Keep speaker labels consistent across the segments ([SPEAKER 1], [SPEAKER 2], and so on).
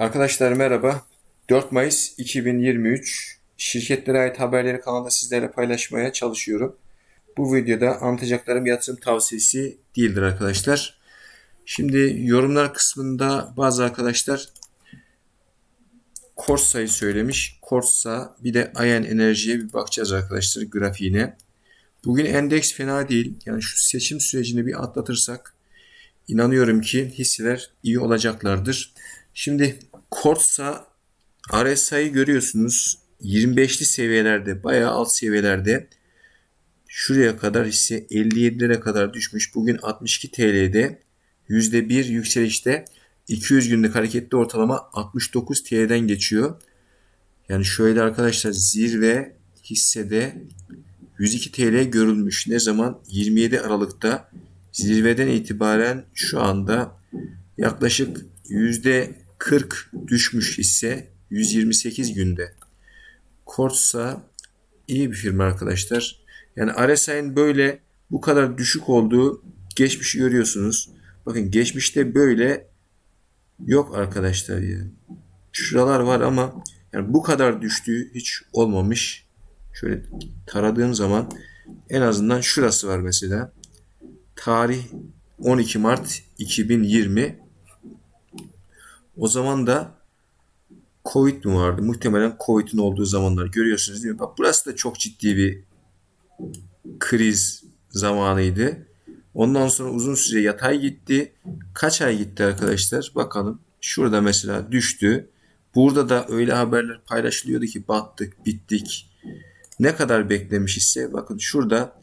[SPEAKER 1] Arkadaşlar merhaba. 4 Mayıs 2023 şirketlere ait haberleri kanalda sizlerle paylaşmaya çalışıyorum. Bu videoda anlatacaklarım yatırım tavsiyesi değildir arkadaşlar. Şimdi yorumlar kısmında bazı arkadaşlar Korsa'yı söylemiş. Korsa bir de Ayen Enerji'ye bir bakacağız arkadaşlar grafiğine. Bugün endeks fena değil. Yani şu seçim sürecini bir atlatırsak inanıyorum ki hisseler iyi olacaklardır. Şimdi Korsa RSI'yi görüyorsunuz. 25'li seviyelerde bayağı alt seviyelerde şuraya kadar hisse 57'lere kadar düşmüş. Bugün 62 TL'de %1 yükselişte 200 günlük hareketli ortalama 69 TL'den geçiyor. Yani şöyle arkadaşlar zirve hissede 102 TL görülmüş. Ne zaman? 27 Aralık'ta zirveden itibaren şu anda yaklaşık %40 düşmüş hisse 128 günde. Korsa iyi bir firma arkadaşlar. Yani RSI'nin böyle bu kadar düşük olduğu geçmişi görüyorsunuz. Bakın geçmişte böyle yok arkadaşlar yani. Şuralar var ama yani bu kadar düştüğü hiç olmamış. Şöyle taradığım zaman en azından şurası var mesela. Tarih 12 Mart 2020. O zaman da Covid mi vardı? Muhtemelen Covid'in olduğu zamanlar görüyorsunuz değil mi? Bak burası da çok ciddi bir kriz zamanıydı. Ondan sonra uzun süre yatay gitti. Kaç ay gitti arkadaşlar? Bakalım. Şurada mesela düştü. Burada da öyle haberler paylaşılıyordu ki battık, bittik. Ne kadar beklemiş ise bakın şurada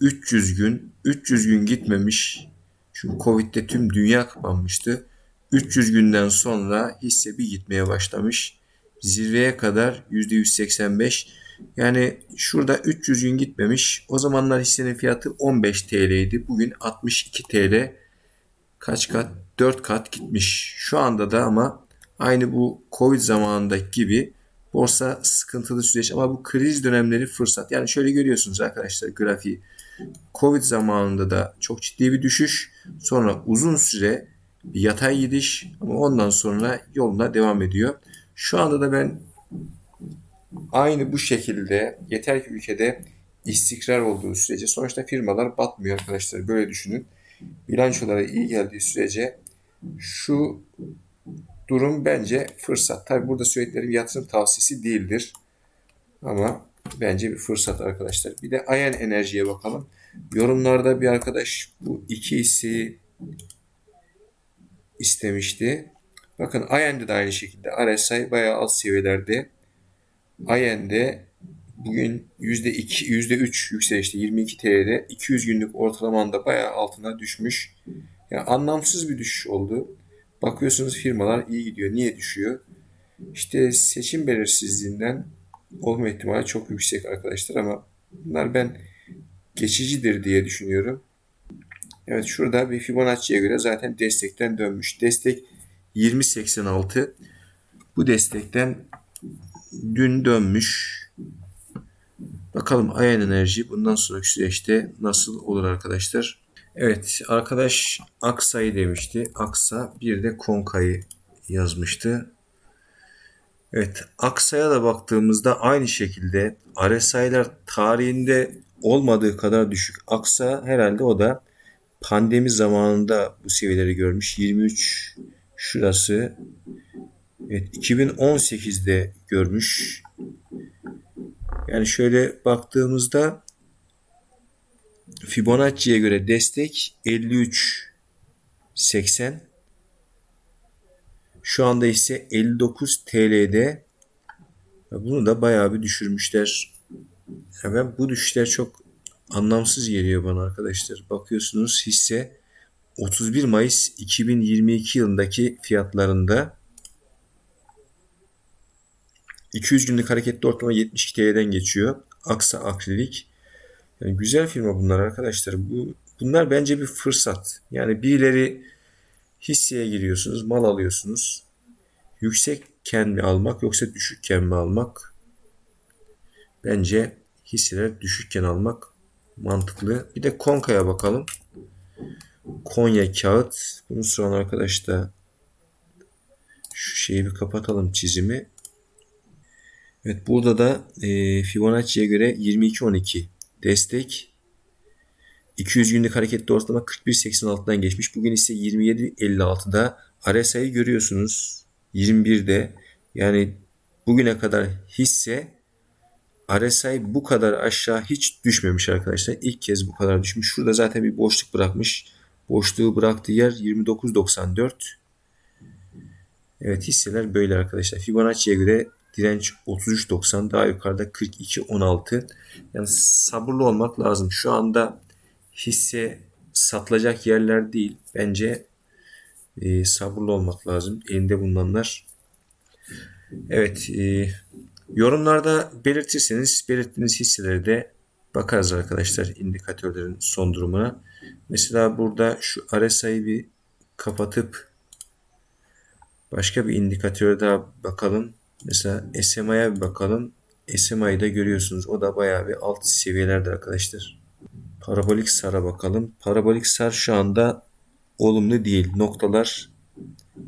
[SPEAKER 1] 300 gün, 300 gün gitmemiş. Çünkü Covid'de tüm dünya kapanmıştı. 300 günden sonra hisse bir gitmeye başlamış. Zirveye kadar %185. Yani şurada 300 gün gitmemiş. O zamanlar hissenin fiyatı 15 TL'ydi. Bugün 62 TL. Kaç kat? 4 kat gitmiş. Şu anda da ama aynı bu Covid zamanındaki gibi borsa sıkıntılı süreç ama bu kriz dönemleri fırsat. Yani şöyle görüyorsunuz arkadaşlar grafiği. Covid zamanında da çok ciddi bir düşüş. Sonra uzun süre bir yatay gidiş ama ondan sonra yoluna devam ediyor. Şu anda da ben aynı bu şekilde yeter ki ülkede istikrar olduğu sürece sonuçta firmalar batmıyor arkadaşlar böyle düşünün. Bilançolara iyi geldiği sürece şu durum bence fırsat. Tabi burada söylediklerim yatırım tavsiyesi değildir. Ama bence bir fırsat arkadaşlar. Bir de Ayen Enerji'ye bakalım. Yorumlarda bir arkadaş bu iki hisseyi istemişti. Bakın Ayen'de de aynı şekilde RSI bayağı alt seviyelerde. Ayen'de bugün %2, %3 yükselişte 22 TL'de 200 günlük ortalamanda bayağı altına düşmüş. Yani anlamsız bir düşüş oldu. Bakıyorsunuz firmalar iyi gidiyor. Niye düşüyor? İşte seçim belirsizliğinden olma ihtimali çok yüksek arkadaşlar ama bunlar ben geçicidir diye düşünüyorum. Evet şurada bir Fibonacci'ye göre zaten destekten dönmüş. Destek 20.86. Bu destekten dün dönmüş. Bakalım Ayan Enerji bundan sonraki süreçte nasıl olur arkadaşlar. Evet arkadaş Aksa'yı demişti. Aksa bir de Konka'yı yazmıştı. Evet Aksa'ya da baktığımızda aynı şekilde RSI'ler tarihinde olmadığı kadar düşük. Aksa herhalde o da pandemi zamanında bu seviyeleri görmüş. 23 şurası. Evet 2018'de görmüş. Yani şöyle baktığımızda Fibonacci'ye göre destek 53 80 şu anda ise 59 TL'de bunu da bayağı bir düşürmüşler. Yani ben bu düşüşler çok anlamsız geliyor bana arkadaşlar. Bakıyorsunuz hisse 31 Mayıs 2022 yılındaki fiyatlarında 200 günlük hareketli ortalama 72 TL'den geçiyor. Aksa Akrilik. Yani güzel firma bunlar arkadaşlar. Bu bunlar bence bir fırsat. Yani birileri hisseye giriyorsunuz, mal alıyorsunuz. Yüksekken mi almak yoksa düşükken mi almak? Bence hisseler düşükken almak mantıklı. Bir de Konka'ya bakalım. Konya kağıt. Bunu soran arkadaş da Şu şeyi bir kapatalım çizimi. Evet burada da e, Fibonacci'ye göre 22.12 destek. 200 günlük hareketli ortalama 41.86'dan geçmiş. Bugün ise 27.56'da RSI'yi görüyorsunuz. 21'de yani bugüne kadar hisse RSI bu kadar aşağı hiç düşmemiş arkadaşlar. İlk kez bu kadar düşmüş. Şurada zaten bir boşluk bırakmış. Boşluğu bıraktığı yer 29.94. Evet hisseler böyle arkadaşlar. Fibonacci'ye göre direnç 33.90 daha yukarıda 42.16. Yani sabırlı olmak lazım. Şu anda hisse satılacak yerler değil. Bence e, sabırlı olmak lazım. Elinde bulunanlar. Evet. E, yorumlarda belirtirseniz belirttiğiniz hisselere de bakarız arkadaşlar indikatörlerin son durumuna. Mesela burada şu RSI'yi bir kapatıp başka bir indikatöre daha bakalım. Mesela SMA'ya bir bakalım. SMA'yı da görüyorsunuz. O da bayağı bir alt seviyelerde arkadaşlar. Parabolik SAR'a bakalım. Parabolik SAR şu anda olumlu değil. Noktalar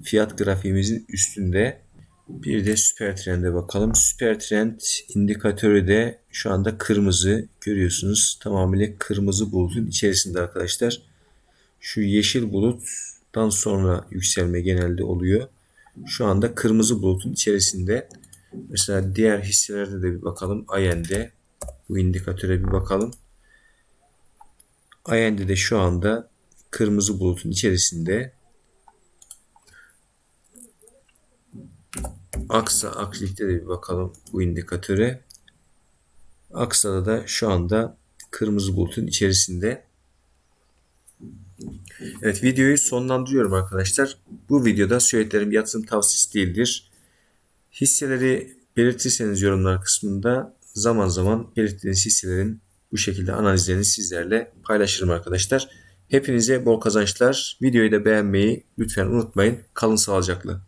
[SPEAKER 1] fiyat grafiğimizin üstünde. Bir de süper trende bakalım. Süper trend indikatörü de şu anda kırmızı görüyorsunuz. Tamamıyla kırmızı bulutun içerisinde arkadaşlar. Şu yeşil buluttan sonra yükselme genelde oluyor. Şu anda kırmızı bulutun içerisinde. Mesela diğer hisselerde de bir bakalım. AYEN'de bu indikatöre bir bakalım. AYEN'de de şu anda kırmızı bulutun içerisinde. Aksa Aklik'te de bir bakalım bu indikatöre. Aksa'da da şu anda kırmızı bulutun içerisinde. Evet videoyu sonlandırıyorum arkadaşlar. Bu videoda söylediklerim yatırım tavsiyesi değildir. Hisseleri belirtirseniz yorumlar kısmında zaman zaman belirttiğiniz hisselerin bu şekilde analizlerini sizlerle paylaşırım arkadaşlar. Hepinize bol kazançlar. Videoyu da beğenmeyi lütfen unutmayın. Kalın sağlıcakla.